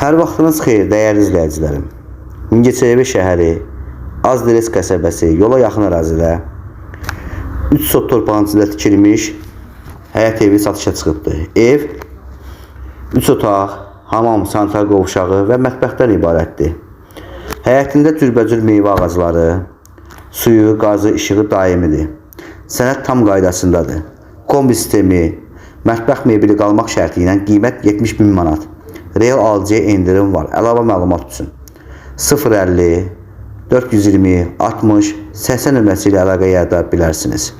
Hər vaxtınız xeyir, dəyərli izləyicilərim. Mingəçevir şəhəri, Azderes qəsəbəsi, yola yaxın ərazidə 3 sot torpağın içində tikilmiş həyət evi satışa çıxıbdır. Ev 3 otaq, hamam, sanitar qovşağı və mətbəxdən ibarətdir. Həyətində cürbəcür meyvə ağacları, suyu, qazı, işığı daimidir. Sənəd tam qaydasındadır. Kombi sistemi, mətbəx mebeli qalmaq şərti ilə qiymət 70 min manat. Real alıcıya endirim var. Əlavə məlumat üçün 050 420 60 80 nömrəsi ilə əlaqə yarada bilərsiniz.